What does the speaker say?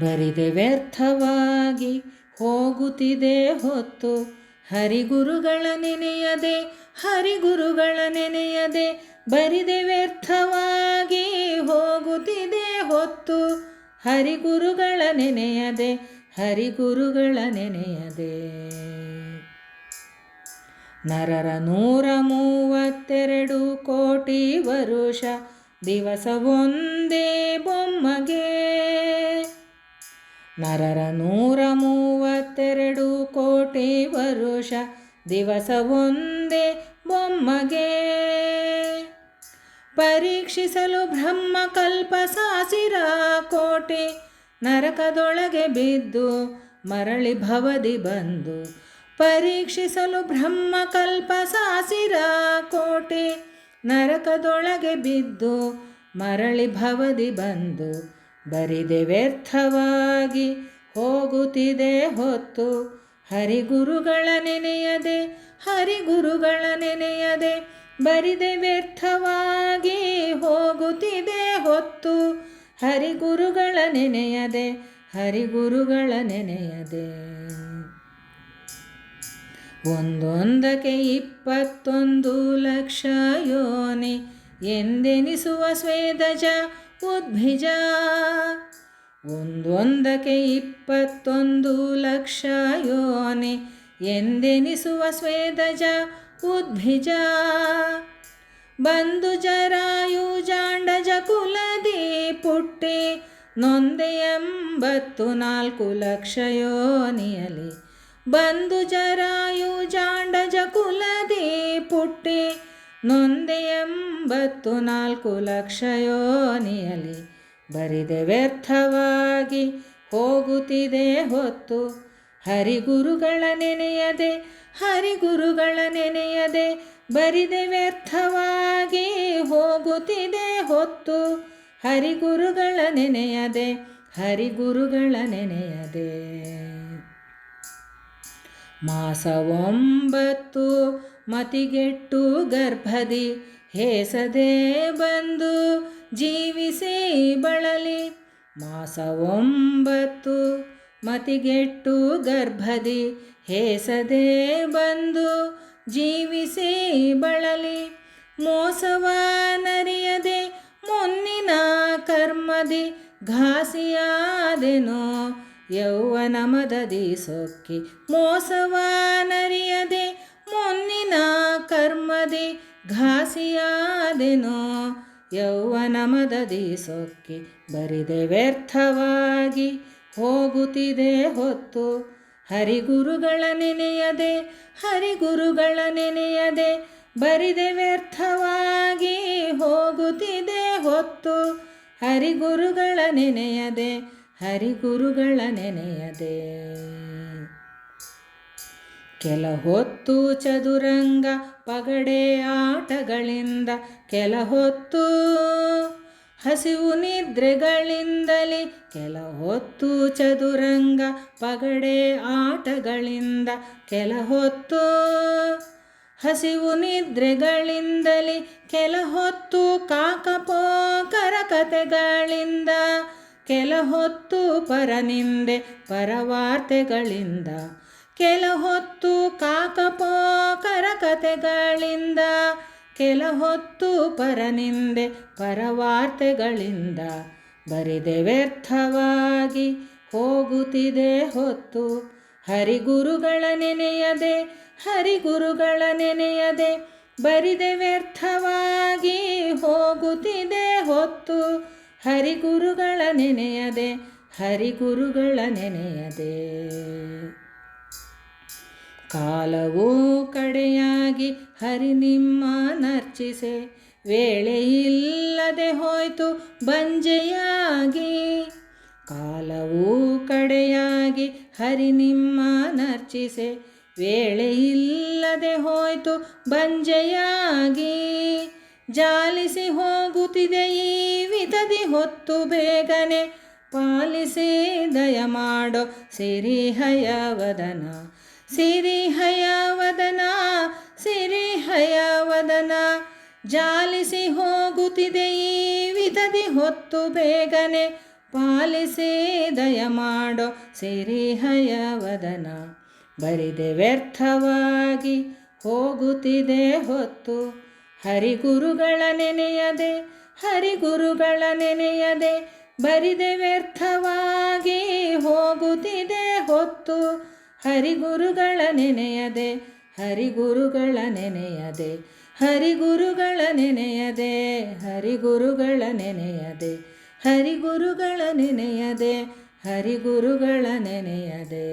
ಬರಿದೆ ವ್ಯರ್ಥವಾಗಿ ಹೋಗುತ್ತಿದೆ ಹೊತ್ತು. ಹರಿಗುರುಗಳ ನೆನೆಯದೆ ಹರಿಗುರುಗಳ ನೆನೆಯದೆ ಬರಿದೆ ವ್ಯರ್ಥವಾಗಿ ಹೋಗುತ್ತಿದೆ ಹೊತ್ತು. ಹರಿಗುರುಗಳ ನೆನೆಯದೆ ಹರಿಗುರುಗಳ ನೆನೆಯದೆ. ನರರ ನೂರ ಮೂವತ್ತೆರಡು ಕೋಟಿ ವರುಷ ದಿವಸವೊಂದೇ ಬೊಮ್ಮಗೆ ನರರ ನೂರ ಮೂವತ್ತೆರಡು ಕೋಟಿ ವರುಷ ದಿವಸ ಒಂದೇ ಬೊಮ್ಮಗೆ. ಪರೀಕ್ಷಿಸಲು ಬ್ರಹ್ಮ ಕಲ್ಪ ಸಾಸಿರ ಕೋಟೆ ನರಕದೊಳಗೆ ಬಿದ್ದು ಮರಳಿ ಭವದಿ ಬಂದು ಪರೀಕ್ಷಿಸಲು ಬ್ರಹ್ಮ ಕಲ್ಪ ಸಾಸಿರ ಕೋಟೆ ನರಕದೊಳಗೆ ಬಿದ್ದು ಮರಳಿ ಭವದಿ ಬಂದು ಬರಿದೆ ವ್ಯರ್ಥವಾಗಿ ಹೋಗುತ್ತಿದೆ ಹೊತ್ತು. ಹರಿಗುರುಗಳ ನೆನೆಯದೆ ಹರಿಗುರುಗಳ ನೆನೆಯದೆ ಬರಿದೆ ವ್ಯರ್ಥವಾಗಿ ಹೋಗುತ್ತಿದೆ ಹೊತ್ತು. ಹರಿಗುರುಗಳ ನೆನೆಯದೆ ಹರಿಗುರುಗಳ ನೆನೆಯದೆ. ಒಂದೊಂದಕ್ಕೆ ಇಪ್ಪತ್ತೊಂದು ಲಕ್ಷ ಯೋನಿ ಎಂದೆನಿಸುವ ಸ್ವೇದಜ ಉದ್ಭಿಜ ಒಂದೊಂದಕ್ಕೆ ಇಪ್ಪತ್ತೊಂದು ಲಕ್ಷ ಯೋನೆ ಎಂದೆನಿಸುವ ಸ್ವೇದಜ ಉದ್ಭಿಜ ಬಂದು ಜರಾಯು ಜಾಂಡಜ ಕುಲದಿ ಪುಟ್ಟಿ ನೊಂದೆ ಎಂಬತ್ತು ನಾಲ್ಕು ಲಕ್ಷ ಯೋನಿಯಲಿ. ಬಂದು ಜರಾಯು ಜಾಂಡಜ ಕುಲದಿ ಪುಟ್ಟಿ ನೊಂದೆ ಎಂಬತ್ತು ನಾಲ್ಕು ಲಕ್ಷ ಯೋನಿಯಲಿ ಬರಿದೆ ವ್ಯರ್ಥವಾಗಿ ಹೋಗುತ್ತಿದೆ ಹೊತ್ತು. ಹರಿಗುರುಗಳ ನೆನೆಯದೆ ಹರಿಗುರುಗಳ ನೆನೆಯದೆ ಬರಿದೆ ವ್ಯರ್ಥವಾಗಿ ಹೋಗುತ್ತಿದೆ ಹೊತ್ತು. ಹರಿಗುರುಗಳ ನೆನೆಯದೆ ಹರಿಗುರುಗಳ ನೆನೆಯದೆ. ಮಾಸ ಒಂಬತ್ತು ಮತಿಗೆಟ್ಟು ಗರ್ಭದಿ ಹೇಸದೆ ಬಂದು ಜೀವಿಸಿ ಬಳಲಿ. ಮಾಸ ಒಂಬತ್ತು ಮತಿಗೆಟ್ಟು ಗರ್ಭದಿ ಹೇಸದೆ ಬಂದು ಜೀವಿಸಿ ಬಳಲಿ. ಮೋಸವ ನರಿಯದೆ ಮುನ್ನಿನ ಕರ್ಮದಿ ಘಾಸಿಯಾದೆನೋ. ಯೌವನ ಮದದಿ ಸೊಕ್ಕಿ ಮೋಸವ ನರಿಯದೆ ಮುನ್ನಿನ ಕರ್ಮದಿ ಘಾಸಿಯಾದೆನೋ, ಯೌವನ ಮದದಿ ಸೊಕ್ಕಿ ಬರಿದೆ ವ್ಯರ್ಥವಾಗಿ ಹೋಗುತ್ತಿದೆ ಹೊತ್ತು. ಹರಿಗುರುಗಳ ನೆನೆಯದೆ ಹರಿಗುರುಗಳ ನೆನೆಯದೆ ಬರಿದೆ ವ್ಯರ್ಥವಾಗಿ ಹೋಗುತ್ತಿದೆ ಹೊತ್ತು. ಹರಿಗುರುಗಳ ನೆನೆಯದೆ ಹರಿಗುರುಗಳ ನೆನೆಯದೆ. ಕೆಲ ಹೊತ್ತು ಚದುರಂಗ ಪಗಡೆ ಆಟಗಳಿಂದ, ಕೆಲ ಹೊತ್ತು ಹಸಿವು ನಿದ್ರೆಗಳಿಂದಲೇ, ಕೆಲ ಹೊತ್ತು ಚದುರಂಗ ಪಗಡೆ ಆಟಗಳಿಂದ, ಕೆಲ ಹೊತ್ತು ಹಸಿವು ನಿದ್ರೆಗಳಿಂದಲೇ, ಕೆಲ ಹೊತ್ತು ಕಾಕಪೋಕರ ಕತೆಗಳಿಂದ ಕೆಲ ಹೊತ್ತು ಪರನಿಂದೆ ಪರವಾರ್ತೆಗಳಿಂದ. ಕೆಲ ಹೊತ್ತು ಕಾಕಪೋಕರ ಕಥೆಗಳಿಂದ ಕೆಲ ಹೊತ್ತು ಪರನಿಂದೆ ಪರವಾರ್ತೆಗಳಿಂದ ಬರಿದೆ ವ್ಯರ್ಥವಾಗಿ ಹೋಗುತ್ತಿದೆ ಹೊತ್ತು. ಹರಿಗುರುಗಳ ನೆನೆಯದೆ ಹರಿಗುರುಗಳ ನೆನೆಯದೆ ಬರಿದೆ ವ್ಯರ್ಥವಾಗಿ ಹೋಗುತ್ತಿದೆ ಹೊತ್ತು. ಹರಿಗುರುಗಳ ನೆನೆಯದೆ ಹರಿಗುರುಗಳ ನೆನೆಯದೆ. ಕಾಲವೂ ಕಡೆಯಾಗಿ ಹರಿ ನಿಮ್ಮ ನರ್ಚಿಸೆ. ವೇಳೆ ಇಲ್ಲದೆ ಹೋಯ್ತು ಬಂಜೆಯಾಗಿ. ಕಾಲವೂ ಕಡೆಯಾಗಿ ಹರಿ ನಿಮ್ಮ ನರ್ಚಿಸೆ. ವೇಳೆ ಇಲ್ಲದೆ ಹೋಯ್ತು ಬಂಜೆಯಾಗಿ. ಜಾಲಿಸಿ ಹೋಗುತ್ತಿದೆ ಈ ವಿತದಿ ಹೊತ್ತು ಬೇಗನೆ. ಪಾಲಿಸಿ ದಯ ಮಾಡೋ ಸಿರಿಹಯವದನ ಸಿರಿ ಹಯವದನ, ಜಾಲಿಸಿ ಹೋಗುತ್ತಿದೆ ಈ ವಿಧದಿ ಹೊತ್ತು ಬೇಗನೆ. ಪಾಲಿಸಿ ದಯ ಮಾಡೋ ಸಿರಿ ಹಯವದನ, ಬರಿದೆ ವ್ಯರ್ಥವಾಗಿ ಹೋಗುತ್ತಿದೆ ಹೊತ್ತು. ಹರಿಗುರುಗಳ ನೆನೆಯದೆ ಹರಿಗುರುಗಳ ನೆನೆಯದೆ, ಬರಿದೆ ವ್ಯರ್ಥವಾಗಿ ಹೋಗುತ್ತಿದೆ ಹೊತ್ತು. ಹರಿಗುರುಗಳ ನೆನೆಯದೆ ಹರಿಗುರುಗಳ ನೆನೆಯದೆ ಹರಿಗುರುಗಳ ನೆನೆಯದೆ ಹರಿಗುರುಗಳ ನೆನೆಯದೆ ಹರಿಗುರುಗಳ ನೆನೆಯದೆ ಹರಿಗುರುಗಳ ನೆನೆಯದೆ.